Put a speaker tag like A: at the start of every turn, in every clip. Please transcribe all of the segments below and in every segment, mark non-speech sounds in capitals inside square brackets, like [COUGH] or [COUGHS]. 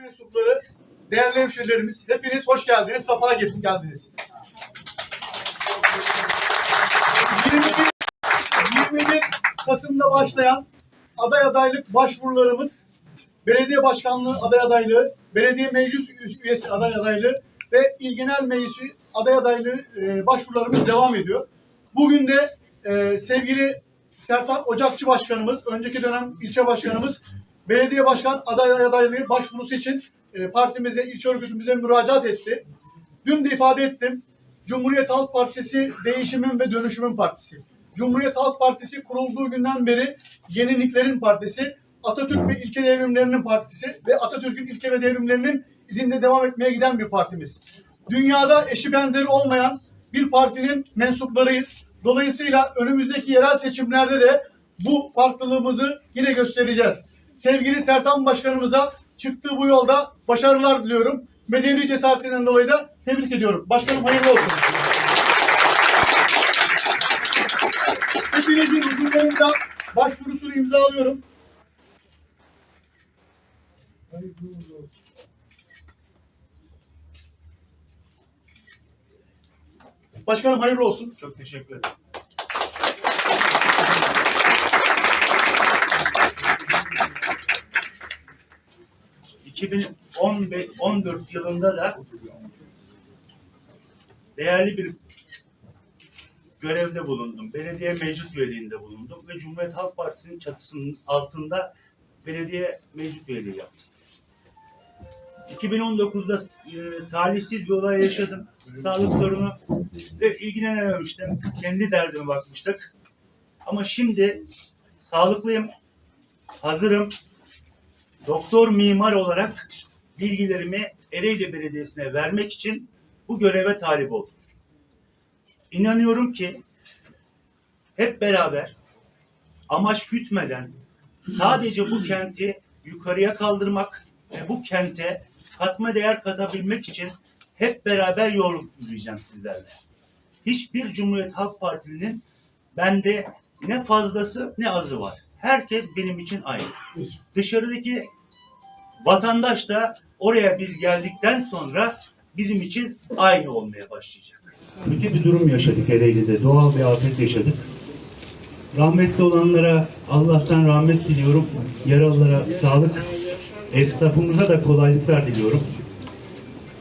A: mensupları, değerli hemşehrilerimiz, hepiniz hoş geldiniz, safa gelin geldiniz. 21, 21 Kasım'da başlayan aday adaylık başvurularımız, belediye başkanlığı aday adaylığı, belediye meclis üyesi aday adaylığı ve il genel meclisi aday adaylığı e, başvurularımız devam ediyor. Bugün de e, sevgili Sertan Ocakçı Başkanımız, önceki dönem ilçe başkanımız, belediye başkan aday adaylığı başvurusu için e, partimize, ilçe örgütümüze müracaat etti. Dün de ifade ettim. Cumhuriyet Halk Partisi değişimin ve dönüşümün partisi. Cumhuriyet Halk Partisi kurulduğu günden beri yeniliklerin partisi, Atatürk ve ilke devrimlerinin partisi ve Atatürk'ün ilke ve devrimlerinin izinde devam etmeye giden bir partimiz. Dünyada eşi benzeri olmayan bir partinin mensuplarıyız. Dolayısıyla önümüzdeki yerel seçimlerde de bu farklılığımızı yine göstereceğiz. Sevgili Sertan Başkanımıza çıktığı bu yolda başarılar diliyorum. Medeni cesaretinden dolayı da tebrik ediyorum. Başkanım hayırlı olsun. Hepinizin huzurlarında başvurusunu imzalıyorum. Başkanım hayırlı olsun.
B: Çok teşekkür ederim. ...2014 yılında da... ...değerli bir görevde bulundum. Belediye meclis üyeliğinde bulundum ve Cumhuriyet Halk Partisi'nin çatısının altında belediye meclis üyeliği yaptım. 2019'da e, talihsiz bir olay yaşadım. Sağlık sorunu ve ilgilenememiştim. Kendi derdime bakmıştık. Ama şimdi sağlıklıyım, hazırım. Doktor mimar olarak bilgilerimi Ereğli Belediyesi'ne vermek için bu göreve talip oldum. İnanıyorum ki hep beraber amaç gütmeden sadece bu kenti yukarıya kaldırmak ve bu kente katma değer katabilmek için hep beraber yol yürüyeceğim sizlerle. Hiçbir Cumhuriyet Halk Partili'nin bende ne fazlası ne azı var. Herkes benim için aynı. Dışarıdaki vatandaş da oraya biz geldikten sonra bizim için aynı olmaya başlayacak. Kötü bir durum yaşadık Ereğli'de. Doğal bir afet yaşadık. Rahmetli olanlara Allah'tan rahmet diliyorum. Yaralılara sağlık. Esnafımıza da kolaylıklar diliyorum.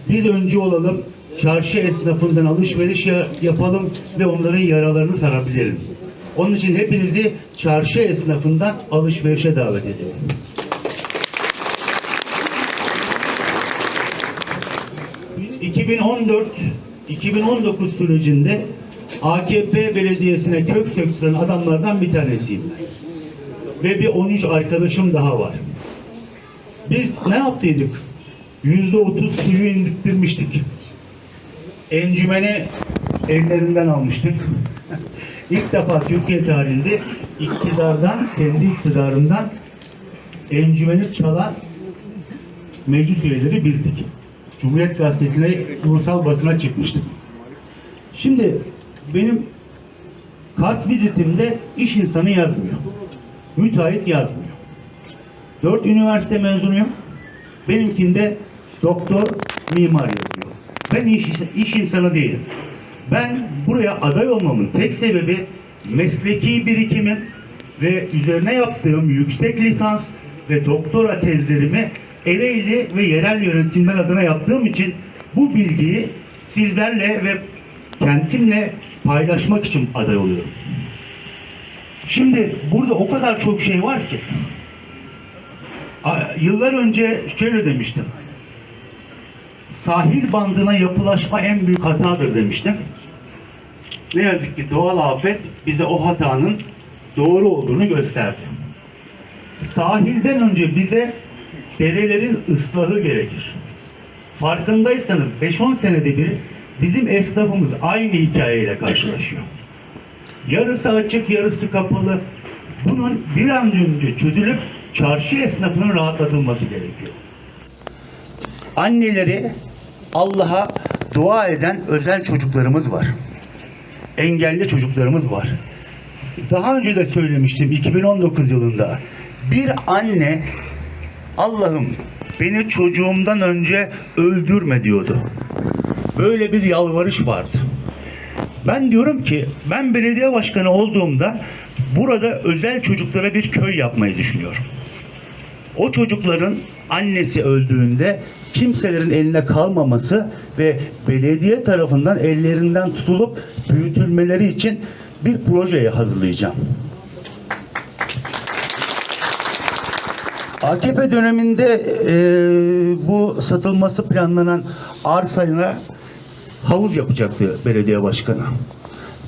B: Biz önce olalım, çarşı esnafından alışveriş ya- yapalım ve onların yaralarını sarabilirim. Onun için hepinizi çarşı esnafından alışverişe davet ediyorum. ...2014-2019 sürecinde AKP belediyesine kök söktüren adamlardan bir tanesiyim. Ve bir 13 arkadaşım daha var. Biz ne yaptıydık? Yüzde otuz suyu indirttirmiştik. Encümeni ellerinden almıştık. İlk defa Türkiye tarihinde iktidardan, kendi iktidarından encümeni çalan meclis üyeleri bizdik. Cumhuriyet Gazetesi'ne, ulusal basına çıkmıştık. Şimdi benim kart vizitimde iş insanı yazmıyor. Müteahhit yazmıyor. Dört üniversite mezunuyum. Benimkinde doktor, mimar yazıyor. Ben iş, iş insanı değilim. Ben buraya aday olmamın tek sebebi mesleki birikimim ve üzerine yaptığım yüksek lisans ve doktora tezlerimi Ereğli ve yerel yönetimler adına yaptığım için bu bilgiyi sizlerle ve kentimle paylaşmak için aday oluyorum. Şimdi burada o kadar çok şey var ki Yıllar önce şöyle demiştim. Sahil bandına yapılaşma en büyük hatadır demiştim. Ne yazık ki doğal afet bize o hatanın doğru olduğunu gösterdi. Sahilden önce bize derelerin ıslahı gerekir. Farkındaysanız 5-10 senede bir bizim esnafımız aynı hikayeyle karşılaşıyor. Yarısı açık, yarısı kapalı. Bunun bir an önce çözülüp çarşı esnafının rahatlatılması gerekiyor. Anneleri Allah'a dua eden özel çocuklarımız var. Engelli çocuklarımız var. Daha önce de söylemiştim 2019 yılında. Bir anne Allah'ım beni çocuğumdan önce öldürme diyordu. Böyle bir yalvarış vardı. Ben diyorum ki ben belediye başkanı olduğumda burada özel çocuklara bir köy yapmayı düşünüyorum. O çocukların annesi öldüğünde kimselerin eline kalmaması ve belediye tarafından ellerinden tutulup büyütülmeleri için bir projeyi hazırlayacağım. AKP döneminde e, bu satılması planlanan arsayına havuz yapacaktı belediye başkanı.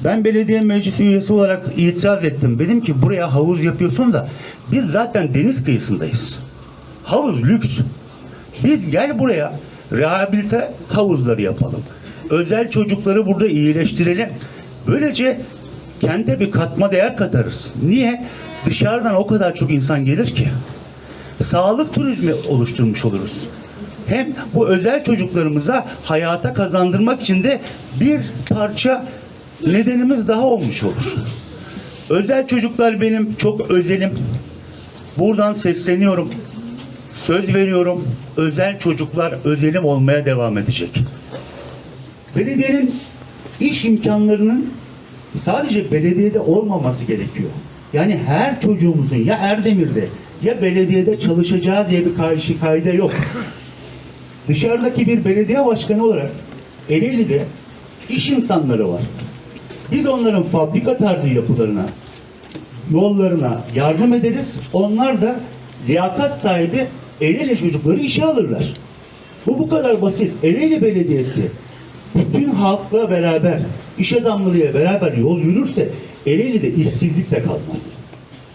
B: Ben belediye meclis üyesi olarak itiraz ettim. Dedim ki buraya havuz yapıyorsun da biz zaten deniz kıyısındayız. Havuz lüks. Biz gel buraya rehabilite havuzları yapalım. Özel çocukları burada iyileştirelim. Böylece kente bir katma değer katarız. Niye? Dışarıdan o kadar çok insan gelir ki. Sağlık turizmi oluşturmuş oluruz. Hem bu özel çocuklarımıza hayata kazandırmak için de bir parça nedenimiz daha olmuş olur. Özel çocuklar benim çok özelim. Buradan sesleniyorum. Söz veriyorum. Özel çocuklar özelim olmaya devam edecek. Belediyenin iş imkanlarının sadece belediyede olmaması gerekiyor. Yani her çocuğumuzun ya Erdemir'de ya belediyede çalışacağı diye bir karşı kayda yok. Dışarıdaki bir belediye başkanı olarak Ereğli'de iş insanları var. Biz onların fabrika tarzı yapılarına, yollarına yardım ederiz. Onlar da liyakat sahibi Ereğli çocukları işe alırlar. Bu bu kadar basit. Ereğli Belediyesi bütün halkla beraber, iş adamlarıyla beraber yol yürürse Ereğli'de işsizlik de kalmaz.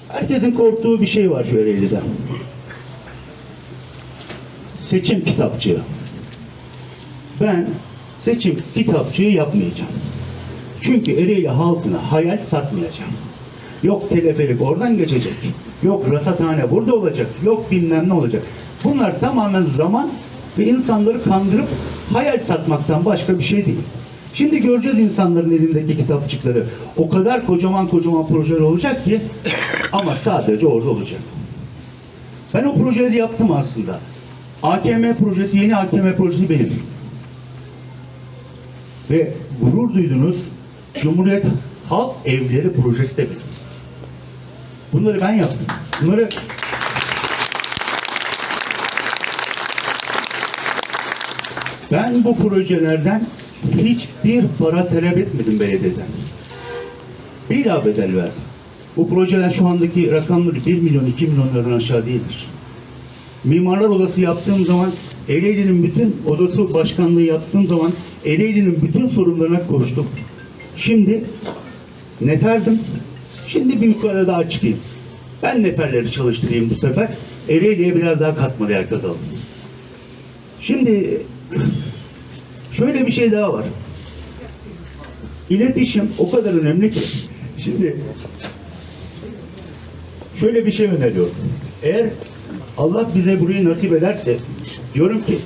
B: Herkesin korktuğu bir şey var şu Ereğli'de. Seçim kitapçığı. Ben seçim kitapçığı yapmayacağım. Çünkü Ereğli halkına hayal satmayacağım. Yok teleferik oradan geçecek. Yok rasathane burada olacak. Yok bilmem ne olacak. Bunlar tamamen zaman ve insanları kandırıp hayal satmaktan başka bir şey değil. Şimdi göreceğiz insanların elindeki kitapçıkları. O kadar kocaman kocaman projeler olacak ki [COUGHS] ama sadece orada olacak. Ben o projeleri yaptım aslında. AKM projesi, yeni AKM projesi benim. Ve gurur duyduğunuz Cumhuriyet Halk Evleri projesi de benim. Bunları ben yaptım. Bunları ben bu projelerden hiçbir para talep etmedim belediyeden. Bir bedel verdim. Bu projeler şu andaki rakamları 1 milyon 2 milyonlardan aşağı değildir. Mimarlar Odası yaptığım zaman Ereğli'nin bütün odası başkanlığı yaptığım zaman Ereğli'nin bütün sorunlarına koştum. Şimdi neferdim. Şimdi bir yukarıda daha çıkayım. Ben neferleri çalıştırayım bu sefer. Ereğli'ye biraz daha katma değer kazanalım. Şimdi şöyle bir şey daha var. İletişim o kadar önemli ki. Şimdi şöyle bir şey öneriyorum. Eğer Allah bize burayı nasip ederse diyorum ki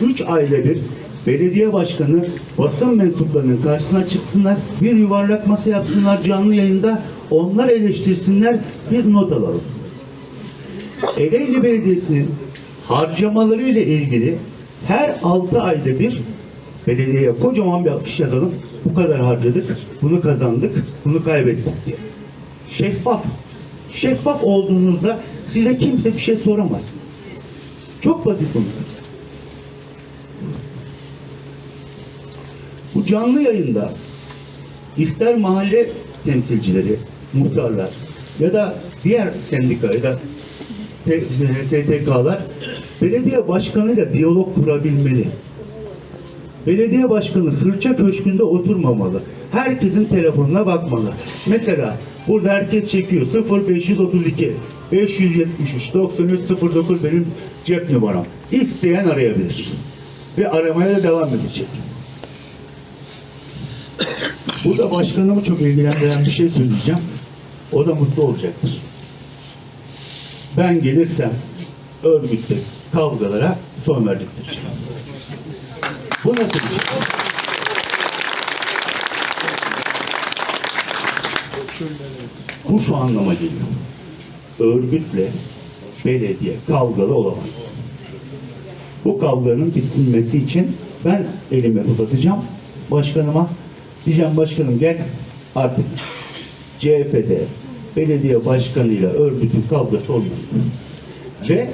B: üç ayda bir belediye başkanı basın mensuplarının karşısına çıksınlar, bir yuvarlak masa yapsınlar canlı yayında, onlar eleştirsinler, biz not alalım. Ereğli Belediyesi'nin harcamaları ile ilgili her altı ayda bir belediyeye kocaman bir afiş yazalım. Bu kadar harcadık, bunu kazandık, bunu kaybettik diye. Şeffaf. Şeffaf olduğunuzda size kimse bir şey soramaz. Çok basit bunlar. Bu canlı yayında ister mahalle temsilcileri, muhtarlar ya da diğer sendika ya da STK'lar belediye başkanıyla diyalog kurabilmeli. Belediye başkanı sırça köşkünde oturmamalı. Herkesin telefonuna bakmalı. Mesela burada herkes çekiyor. 0532 573 93 09 benim cep numaram. İsteyen arayabilir. Ve aramaya da devam edecek. Burada başkanımı çok ilgilendiren bir şey söyleyeceğim. O da mutlu olacaktır. Ben gelirsem örgütte kavgalara son verdirteceğim. Bu nasıl bir şey? Bu şu anlama geliyor. Örgütle belediye kavgalı olamaz. Bu kavganın bitilmesi için ben elimi uzatacağım başkanıma. Diyeceğim başkanım gel artık CHP'de belediye başkanıyla örgütün kavgası olmasın. Ve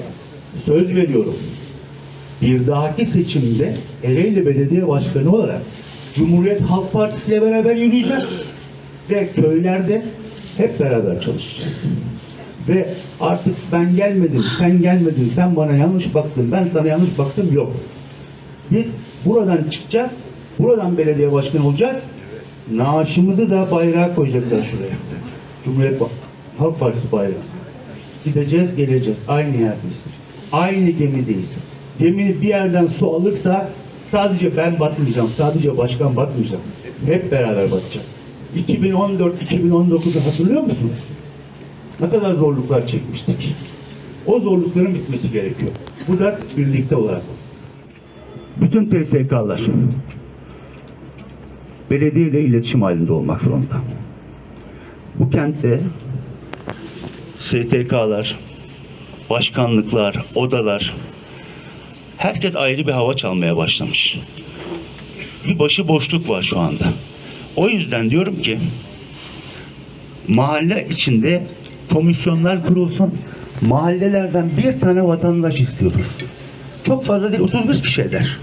B: söz veriyorum bir dahaki seçimde Ereğli Belediye Başkanı olarak Cumhuriyet Halk Partisi ile beraber yürüyeceğiz ve köylerde hep beraber çalışacağız. Ve artık ben gelmedim, sen gelmedin, sen bana yanlış baktın, ben sana yanlış baktım yok. Biz buradan çıkacağız, buradan belediye başkanı olacağız. Naaşımızı da bayrağa koyacaklar şuraya. Cumhuriyet Halk Partisi bayrağı. Gideceğiz, geleceğiz. Aynı yerdeyiz. Aynı gemideyiz. Gemi bir yerden su alırsa sadece ben batmayacağım, sadece başkan batmayacak. Hep beraber batacak. 2014-2019'u hatırlıyor musunuz? Ne kadar zorluklar çekmiştik. O zorlukların bitmesi gerekiyor. Bu da birlikte olarak. Bütün TSK'lar belediye ile iletişim halinde olmak zorunda. Bu kentte STK'lar, başkanlıklar, odalar herkes ayrı bir hava çalmaya başlamış. Bir başı boşluk var şu anda. O yüzden diyorum ki mahalle içinde komisyonlar kurulsun. Mahallelerden bir tane vatandaş istiyoruz. Çok fazla değil, 35 kişi eder.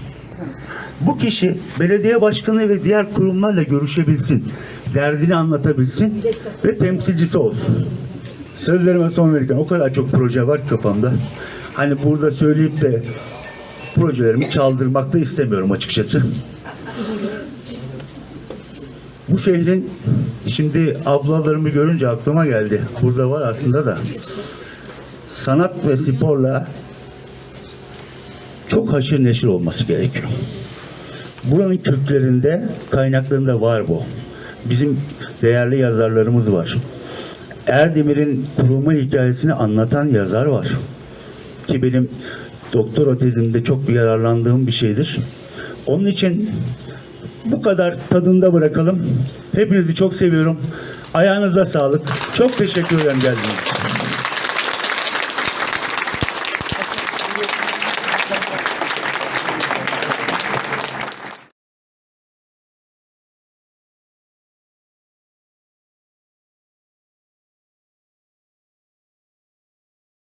B: Bu kişi belediye başkanı ve diğer kurumlarla görüşebilsin, derdini anlatabilsin ve temsilcisi olsun. Sözlerime son verirken o kadar çok proje var kafamda. Hani burada söyleyip de projelerimi çaldırmak da istemiyorum açıkçası. Bu şehrin şimdi ablalarımı görünce aklıma geldi. Burada var aslında da. Sanat ve sporla çok haşır neşir olması gerekiyor. Buranın köklerinde, kaynaklarında var bu. Bizim değerli yazarlarımız var. Erdemir'in kurulma hikayesini anlatan yazar var. Ki benim doktora tezimde çok yararlandığım bir şeydir. Onun için bu kadar tadında bırakalım. Hepinizi çok seviyorum. Ayağınıza sağlık. Çok teşekkür ederim geldiğiniz için.